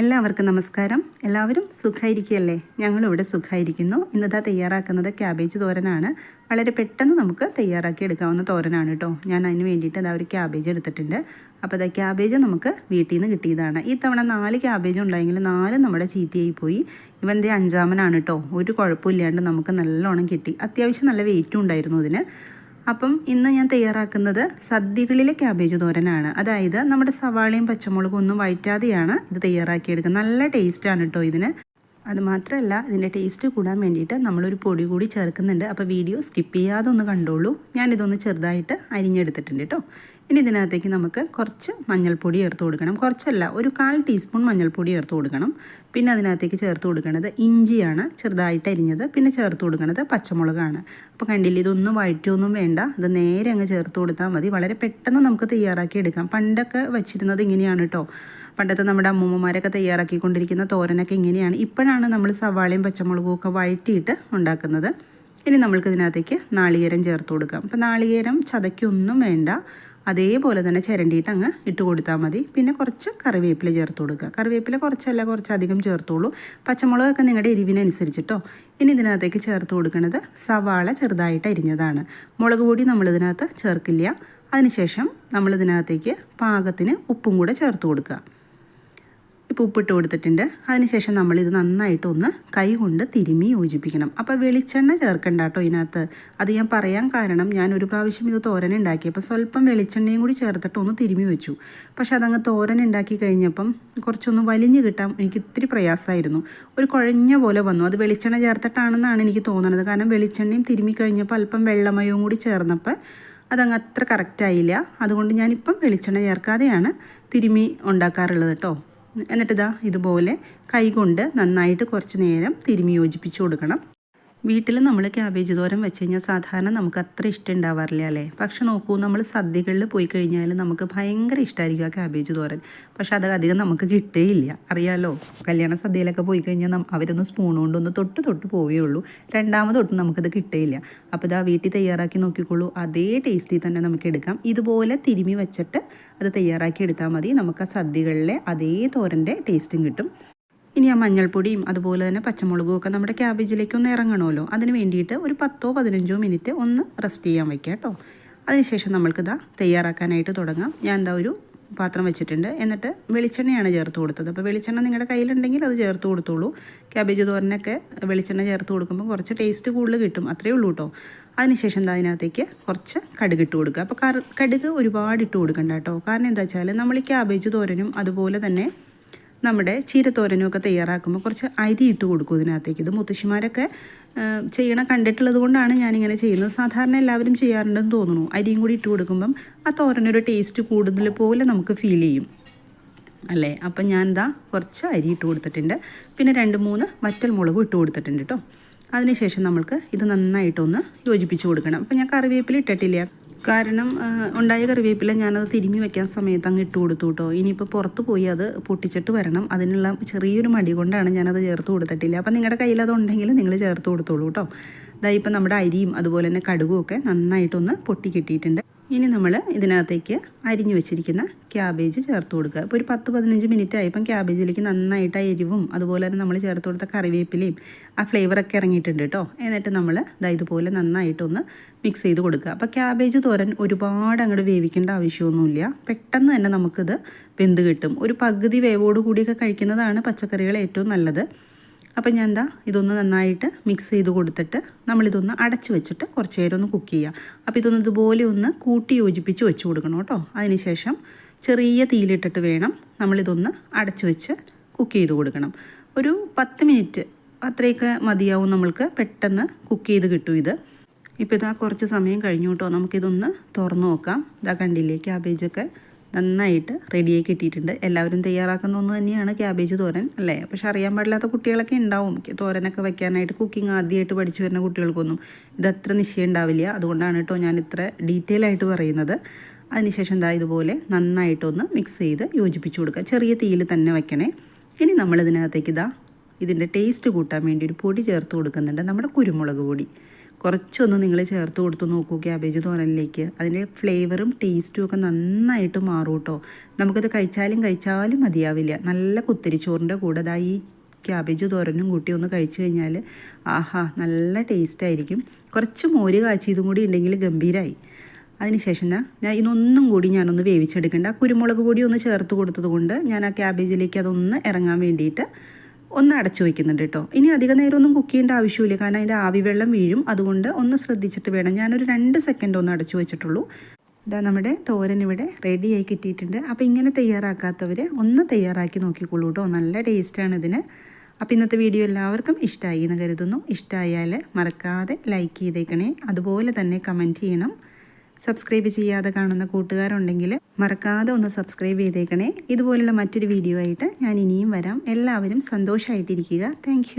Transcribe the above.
എല്ലാവർക്കും നമസ്കാരം. എല്ലാവരും സുഖമായിരിക്കുകയല്ലേ ഞങ്ങളിവിടെ സുഖമായിരിക്കുന്നു ഇന്നത്തെ തയ്യാറാക്കുന്നത് ക്യാബേജ് തോരനാണ്. വളരെ പെട്ടെന്ന് നമുക്ക് തയ്യാറാക്കി എടുക്കാവുന്ന തോരനാണ് കേട്ടോ ഞാൻ അതിന് വേണ്ടിയിട്ട് അതാ ഒരു ക്യാബേജ് എടുത്തിട്ടുണ്ട്. അപ്പോൾ അതാ ക്യാബേജ് നമുക്ക് വീട്ടിൽ നിന്ന് കിട്ടിയതാണ്. ഈ തവണ നാല് ക്യാബേജ് ഉണ്ടായെങ്കിൽ നാല് നമ്മുടെ ചീത്തയായി പോയി. ഇവന്റെ അഞ്ചാമനാണ് കേട്ടോ ഒരു കുഴപ്പമില്ലാണ്ട് നമുക്ക് നല്ലോണം കിട്ടി. അത്യാവശ്യം നല്ല വെയിറ്റും ഉണ്ടായിരുന്നു ഇതിന് അപ്പം ഇന്ന് ഞാൻ തയ്യാറാക്കുന്നത് സദ്യകളിലെ ക്യാബേജ് തോരനാണ്. അതായത് നമ്മുടെ സവാളയും പച്ചമുളകും ഒന്നും വഴറ്റാതെയാണ് ഇത് തയ്യാറാക്കിയെടുക്കുന്നത്. നല്ല ടേസ്റ്റാണ് കേട്ടോ ഇതിന്. അതുമാത്രമല്ല ഇതിന്റെ ടേസ്റ്റ് കൂടാൻ വേണ്ടിയിട്ട് നമ്മളൊരു പൊടി കൂടി ചേർക്കുന്നുണ്ട്. അപ്പോൾ വീഡിയോ സ്കിപ്പ് ചെയ്യാതെ ഒന്ന് കണ്ടോളൂ. ഞാനിതൊന്ന് ചെറുതായിട്ട് അരിഞ്ഞെടുത്തിട്ടുണ്ട് കേട്ടോ ഇനി ഇതിനകത്തേക്ക് നമുക്ക് കുറച്ച് മഞ്ഞൾപ്പൊടി ചേർത്ത് കൊടുക്കണം. കുറച്ചല്ല ഒരു കാൽ ടീസ്പൂൺ മഞ്ഞൾപ്പൊടി ചേർത്ത് കൊടുക്കണം. പിന്നെ അതിനകത്തേക്ക് ചേർത്ത് കൊടുക്കുന്നത് ഇഞ്ചിയാണ് ചെറുതായിട്ട് അരിഞ്ഞത്. പിന്നെ ചേർത്ത് കൊടുക്കുന്നത് പച്ചമുളകാണ്. അപ്പോൾ കണ്ടില്ല ഇതൊന്നും വഴറ്റൊന്നും വേണ്ട. ഇത് നേരെ അങ്ങ് ചേർത്ത് കൊടുത്താൽ മതി. വളരെ പെട്ടെന്ന് നമുക്ക് തയ്യാറാക്കി എടുക്കാം. പണ്ടൊക്കെ വെച്ചിരുന്നത് ഇങ്ങനെയാണ് കേട്ടോ പണ്ടത്തെ നമ്മുടെ അമ്മൂമ്മമാരൊക്കെ തയ്യാറാക്കിക്കൊണ്ടിരിക്കുന്ന തോരനൊക്കെ ഇങ്ങനെയാണ്. ഇപ്പോഴാണ് നമ്മൾ സവാളയും പച്ചമുളകും ഒക്കെ വഴറ്റിയിട്ട് ഉണ്ടാക്കുന്നത്. ഇനി നമ്മൾക്ക് ഇതിനകത്തേക്ക് നാളികേരം ചേർത്ത് കൊടുക്കാം. അപ്പോൾ നാളികേരം ചതയ്ക്കൊന്നും വേണ്ട. അതേപോലെ തന്നെ ചിരണ്ടിയിട്ട് അങ്ങ് ഇട്ട് കൊടുത്താൽ മതി. പിന്നെ കുറച്ച് കറിവേപ്പില ചേർത്ത് കൊടുക്കുക. കറിവേപ്പില കുറച്ചല്ല കുറച്ചധികം ചേർത്തോളൂ. പച്ചമുളകൊക്കെ നിങ്ങളുടെ എരിവിനനുസരിച്ചിട്ടോ. ഇനി ഇതിനകത്തേക്ക് ചേർത്ത് കൊടുക്കുന്നത് സവാള ചെറുതായിട്ട് അരിഞ്ഞതാണ്. മുളക് പൊടി നമ്മളിതിനകത്ത് ചേർക്കില്ല. അതിനുശേഷം നമ്മളിതിനകത്തേക്ക് പാകത്തിന് ഉപ്പും കൂടെ ചേർത്ത് കൊടുക്കുക. ഇപ്പോൾ ഉപ്പിട്ട് കൊടുത്തിട്ടുണ്ട്. അതിനുശേഷം നമ്മളിത് നന്നായിട്ടൊന്ന് കൈ കൊണ്ട് തിരുമി യോജിപ്പിക്കണം. അപ്പോൾ വെളിച്ചെണ്ണ ചേർക്കണ്ട കേട്ടോ ഇതിനകത്ത്. അത് ഞാൻ പറയാൻ കാരണം ഞാൻ ഒരു പ്രാവശ്യം ഇത് തോരൻ ഉണ്ടാക്കി. അപ്പോൾ സ്വല്പം വെളിച്ചെണ്ണയും കൂടി ചേർത്തിട്ട് ഒന്ന് തിരുമി വെച്ചു. പക്ഷെ അതങ്ങ് തോരൻ ഉണ്ടാക്കി കഴിഞ്ഞപ്പം കുറച്ചൊന്ന് വലിഞ്ഞ് കിട്ടാൻ എനിക്ക് ഇത്തിരി പ്രയാസമായിരുന്നു. ഒരു കുഴഞ്ഞ പോലെ വന്നു. അത് വെളിച്ചെണ്ണ ചേർത്തിട്ടാണെന്നാണ് എനിക്ക് തോന്നുന്നത് കാരണം വെളിച്ചെണ്ണയും തിരുമി കഴിഞ്ഞപ്പോൾ അല്പം വെള്ളമയവും കൂടി ചേർന്നപ്പോൾ അതങ്ങ് അത്ര കറക്റ്റായില്ല. അതുകൊണ്ട് ഞാനിപ്പം വെളിച്ചെണ്ണ ചേർക്കാതെയാണ് തിരുമി ഉണ്ടാക്കാറുള്ളത് കേട്ടോ. എന്നിട്ടിതാ ഇതുപോലെ കൈകൊണ്ട് നന്നായിട്ട് കുറച്ച് നേരം തിരുമി യോജിപ്പിച്ച് കൊടുക്കണം. വീട്ടിൽ നമ്മൾ ക്യാബേജ് തോരൻ വെച്ച് കഴിഞ്ഞാൽ സാധാരണ നമുക്ക് അത്ര ഇഷ്ടം ഉണ്ടാവാറില്ല അല്ലേ? പക്ഷെ നോക്കൂ നമ്മൾ സദ്യകളിൽ പോയി കഴിഞ്ഞാൽ നമുക്ക് ഭയങ്കര ഇഷ്ടമായിരിക്കും ആ ക്യാബേജ് തോരൻ. പക്ഷെ അത് അധികം നമുക്ക് കിട്ടുകയില്ല. അറിയാലോ? കല്യാണ സദ്യയിലൊക്കെ പോയി കഴിഞ്ഞാൽ അവരൊന്ന് സ്പൂൺ കൊണ്ടൊന്ന് തൊട്ട് തൊട്ട് ഉള്ളൂ. രണ്ടാമത് തൊട്ട് നമുക്കത് കിട്ടുകയില്ല. അപ്പോൾ ഇതാ വീട്ടിൽ തയ്യാറാക്കി നോക്കിക്കോളൂ. അതേ ടേസ്റ്റിൽ തന്നെ നമുക്ക് എടുക്കാം. ഇതുപോലെ തിരുമി വെച്ചിട്ട് അത് തയ്യാറാക്കി എടുത്താൽ മതി. നമുക്ക് ആ സദ്യകളിലെ അതേ തോരന്റെ ടേസ്റ്റും കിട്ടും. ഇനി ആ മഞ്ഞൾപ്പൊടിയും അതുപോലെ തന്നെ പച്ചമുളകും ഒക്കെ നമ്മുടെ ക്യാബേജിലേക്ക് ഒന്ന് ഇറങ്ങണമല്ലോ. അതിന് വേണ്ടിയിട്ട് ഒരു പത്തോ പതിനഞ്ചോ മിനിറ്റ് ഒന്ന് റെസ്റ്റ് ചെയ്യാൻ വയ്ക്കുക കേട്ടോ. അതിനുശേഷം നമ്മൾക്കിതാ തയ്യാറാക്കാനായിട്ട് തുടങ്ങാം. ഞാൻ എന്താ ഒരു പാത്രം വെച്ചിട്ടുണ്ട്. എന്നിട്ട് വെളിച്ചെണ്ണയാണ് ചേർത്ത് കൊടുത്തത്. അപ്പോൾ വെളിച്ചെണ്ണ നിങ്ങളുടെ കയ്യിലുണ്ടെങ്കിൽ അത് ചേർത്ത് കൊടുത്തോളൂ. ക്യാബേജ് തോരനൊക്കെ വെളിച്ചെണ്ണ ചേർത്ത് കൊടുക്കുമ്പോൾ കുറച്ച് ടേസ്റ്റ് കൂടുതൽ കിട്ടും. അത്രയേ ഉള്ളൂ കേട്ടോ. അതിനുശേഷം എന്താ അതിനകത്തേക്ക് കുറച്ച് കടുക് ഇട്ട് കൊടുക്കുക. അപ്പോൾ കടുക് ഒരുപാട് ഇട്ട് കൊടുക്കണ്ട കേട്ടോ. കാരണം എന്താ വെച്ചാൽ നമ്മൾ ഈ ക്യാബേജ് തോരനും അതുപോലെ തന്നെ നമ്മുടെ ചീരത്തോരനൊക്കെ തയ്യാറാക്കുമ്പോൾ കുറച്ച് അരി ഇട്ട് കൊടുക്കും ഇതിനകത്തേക്ക്. ഇത് മുത്തശ്ശിമാരൊക്കെ ചെയ്യണ കണ്ടിട്ടുള്ളത് കൊണ്ടാണ് ഞാനിങ്ങനെ ചെയ്യുന്നത്. സാധാരണ എല്ലാവരും ചെയ്യാറുണ്ടെന്ന് തോന്നുന്നു. അരിയും കൂടി ഇട്ട് കൊടുക്കുമ്പം ആ തോരനൊരു ടേസ്റ്റ് കൂടുതൽ പോലെ നമുക്ക് ഫീൽ ചെയ്യും. അല്ലേ? അപ്പം ഞാൻ ഇതാ കുറച്ച് അരി ഇട്ട് കൊടുത്തിട്ടുണ്ട്. പിന്നെ രണ്ട് മൂന്ന് വറ്റൽ മുളകും ഇട്ട് കൊടുത്തിട്ടുണ്ട് കേട്ടോ അതിനുശേഷം നമുക്ക് ഇത് നന്നായിട്ടൊന്ന് യോജിപ്പിച്ച് കൊടുക്കണം. അപ്പം ഞാൻ കറിവേപ്പില ഇട്ടിട്ടില്ല. കാരണം ഉണ്ടായ കറിവേപ്പില ഞാനത് തിരുമ്മി വെക്കാൻ സമയത്ത് അങ്ങ് ഇട്ട് കൊടുത്തു കേട്ടോ ഇനിയിപ്പോൾ പുറത്ത് പോയി അത് പൊട്ടിച്ചിട്ട് വരണം. അതിനുള്ള ചെറിയൊരു മടി കൊണ്ടാണ് ഞാനത് ചേർത്ത് കൊടുത്തിട്ടില്ല. അപ്പം നിങ്ങളുടെ കയ്യിൽ അതുണ്ടെങ്കിൽ നിങ്ങൾ ചേർത്ത് കൊടുത്തോളൂ കേട്ടോ ഇതാ ഇപ്പം നമ്മുടെ അരിയും അതുപോലെ തന്നെ കടുകും ഒക്കെ നന്നായിട്ടൊന്ന് പൊട്ടി കിട്ടിയിട്ടുണ്ട്. ഇനി നമ്മൾ ഇതിനകത്തേക്ക് അരിഞ്ഞു വെച്ചിരിക്കുന്ന ക്യാബേജ് ചേർത്ത് കൊടുക്കുക. ഇപ്പോൾ ഒരു പത്ത് പതിനഞ്ച് മിനിറ്റ് ആയപ്പം ക്യാബേജിലേക്ക് നന്നായിട്ട് എരിവും അതുപോലെ തന്നെ നമ്മൾ ചേർത്ത് കൊടുത്ത കറിവേപ്പിലയും ആ ഫ്ലേവറൊക്കെ ഇറങ്ങിയിട്ടുണ്ട് കേട്ടോ എന്നിട്ട് നമ്മൾ ഇതാ ഇതുപോലെ നന്നായിട്ടൊന്ന് മിക്സ് ചെയ്ത് കൊടുക്കുക. അപ്പോൾ ക്യാബേജ് തോരൻ ഒരുപാട് അങ്ങോട്ട് വേവിക്കേണ്ട ആവശ്യമൊന്നുമില്ല. പെട്ടെന്ന് തന്നെ നമുക്കിത് വെന്ത് കിട്ടും. ഒരു പകുതി വേവോടുകൂടിയൊക്കെ കഴിക്കുന്നതാണ് പച്ചക്കറികൾ ഏറ്റവും നല്ലത്. അപ്പം ഞാൻ എന്താ ഇതൊന്ന് നന്നായിട്ട് മിക്സ് ചെയ്ത് കൊടുത്തിട്ട് നമ്മളിതൊന്ന് അടച്ച് വെച്ചിട്ട് കുറച്ച് നേരം ഒന്ന് കുക്ക് ചെയ്യുക അപ്പോൾ ഇതൊന്ന് ഇതുപോലെ ഒന്ന് കൂട്ടി യോജിപ്പിച്ച് വെച്ച് കൊടുക്കണം കേട്ടോ. അതിനുശേഷം ചെറിയ തീയിലിട്ടിട്ട് വേണം നമ്മളിതൊന്ന് അടച്ച് വെച്ച് കുക്ക് ചെയ്ത് കൊടുക്കണം. ഒരു പത്ത് മിനിറ്റ് അത്രയൊക്കെ മതിയാവും നമ്മൾക്ക് പെട്ടെന്ന് കുക്ക് ചെയ്ത് കിട്ടും ഇത്. ഇപ്പോൾ ഇതാ കുറച്ച് സമയം കഴിഞ്ഞു കേട്ടോ. നമുക്കിതൊന്ന് തുറന്നു നോക്കാം. ഇതാ കണ്ടില്ലേ ക്യാബേജൊക്കെ നന്നായിട്ട് റെഡിയായി കിട്ടിയിട്ടുണ്ട് എല്ലാവരും തയ്യാറാക്കുന്ന ഒന്ന് തന്നെയാണ് ക്യാബേജ് തോരൻ അല്ലേ? പക്ഷെ അറിയാൻ പാടില്ലാത്ത കുട്ടികളൊക്കെ ഉണ്ടാവും. തോരനൊക്കെ വെക്കാനായിട്ട് കുക്കിംഗ് ആദ്യമായിട്ട് പഠിച്ചു വരുന്ന കുട്ടികൾക്കൊന്നും ഇതത്ര നിശ്ചയം ഉണ്ടാവില്ല. അതുകൊണ്ടാണ് കേട്ടോ ഞാൻ ഇത്ര ഡീറ്റെയിൽ ആയിട്ട് പറയുന്നത്. അതിനുശേഷം എന്താ ഇതുപോലെ നന്നായിട്ടൊന്ന് മിക്സ് ചെയ്ത് യോജിപ്പിച്ച് കൊടുക്കുക. ചെറിയ തീയിൽ തന്നെ വെക്കണേ. ഇനി നമ്മളിതിനകത്തേക്ക് ഇതാ ഇതിന്റെ ടേസ്റ്റ് കൂട്ടാൻ വേണ്ടി ഒരു പൊടി ചേർത്ത് കൊടുക്കുന്നുണ്ട്. നമ്മുടെ കുരുമുളക് പൊടി. കുറച്ചൊന്ന് നിങ്ങൾ ചേർത്ത് കൊടുത്ത് നോക്കൂ ക്യാബേജ് തോരനിലേക്ക്. അതിന്റെ ഫ്ലേവറും ടേസ്റ്റും ഒക്കെ നന്നായിട്ട് മാറും കേട്ടോ. നമുക്കത് കഴിച്ചാലും കഴിച്ചാലും മതിയാവില്ല. നല്ല കുത്തിരിച്ചോറിന്റെ കൂടെ അതാ ഈ ക്യാബേജ് തോരനും കൂട്ടി ഒന്ന് കഴിച്ചു കഴിഞ്ഞാൽ ആഹാ നല്ല ടേസ്റ്റായിരിക്കും കുറച്ച് മോര് കാച്ചിയതും കൂടി ഉണ്ടെങ്കിൽ ഗംഭീരമായി അതിനുശേഷം ഞാൻ ഇതൊന്നും കൂടി ഞാനൊന്ന് വേവിച്ചെടുക്കേണ്ട. ആ കുരുമുളക് പൊടി ഒന്ന് ചേർത്ത് കൊടുത്തത് കൊണ്ട് ഞാൻ ആ ക്യാബേജിലേക്ക് അതൊന്ന് ഇറങ്ങാൻ വേണ്ടിയിട്ട് ഒന്ന് അടച്ചു വയ്ക്കുന്നുണ്ട് കേട്ടോ. ഇനി അധിക നേരം ഒന്നും കുക്ക് ചെയ്യേണ്ട ആവശ്യമില്ല. കാരണം അതിന്റെ ആവി വെള്ളം വീഴും. അതുകൊണ്ട് ഒന്ന് ശ്രദ്ധിച്ചിട്ട് വേണം. ഞാനൊരു രണ്ട് സെക്കൻഡ് ഒന്ന് അടച്ചു വെച്ചിട്ടുള്ളൂ. ഇതാ നമ്മുടെ തോരൻ ഇവിടെ റെഡിയായി കിട്ടിയിട്ടുണ്ട്. അപ്പോൾ ഇങ്ങനെ തയ്യാറാക്കാത്തവർ ഒന്ന് തയ്യാറാക്കി നോക്കിക്കോളൂ കേട്ടോ. നല്ല ടേസ്റ്റാണ് ഇതിന്. അപ്പോൾ ഇന്നത്തെ വീഡിയോ എല്ലാവർക്കും ഇഷ്ടമായി എന്ന് കരുതുന്നു. ഇഷ്ടമായാൽ മറക്കാതെ ലൈക്ക് ചെയ്തേക്കണേ. അതുപോലെ തന്നെ കമന്റ് ചെയ്യണം. സബ്സ്ക്രൈബ് ചെയ്യാതെ കാണുന്ന കൂട്ടുകാരുണ്ടെങ്കിൽ മറക്കാതെ ഒന്ന് സബ്സ്ക്രൈബ് ചെയ്തേക്കണേ. ഇതുപോലുള്ള മറ്റൊരു വീഡിയോ ആയിട്ട് ഞാൻ ഇനിയും വരാം. എല്ലാവരും സന്തോഷമായിട്ടിരിക്കുക താങ്ക്